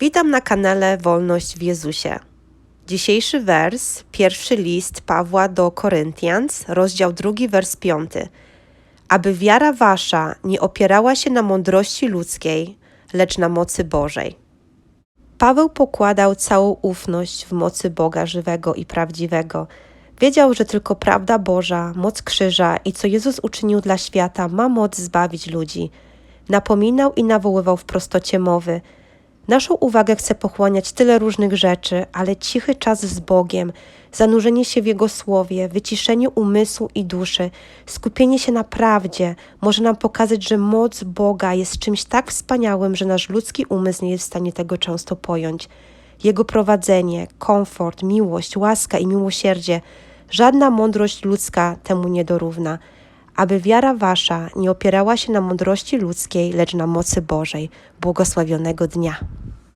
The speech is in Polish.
Witam na kanale Wolność w Jezusie. Dzisiejszy wers, pierwszy list Pawła do Koryntians, rozdział drugi, wers piąty. Aby wiara wasza nie opierała się na mądrości ludzkiej, lecz na mocy Bożej. Paweł pokładał całą ufność w mocy Boga żywego i prawdziwego. Wiedział, że tylko prawda Boża, moc krzyża i co Jezus uczynił dla świata ma moc zbawić ludzi. Napominał i nawoływał w prostocie mowy. Naszą uwagę chce pochłaniać tyle różnych rzeczy, ale cichy czas z Bogiem, zanurzenie się w Jego słowie, wyciszenie umysłu i duszy, skupienie się na prawdzie może nam pokazać, że moc Boga jest czymś tak wspaniałym, że nasz ludzki umysł nie jest w stanie tego często pojąć. Jego prowadzenie, komfort, miłość, łaska i miłosierdzie, żadna mądrość ludzka temu nie dorówna. Aby wiara wasza nie opierała się na mądrości ludzkiej, lecz na mocy Bożej. Błogosławionego dnia.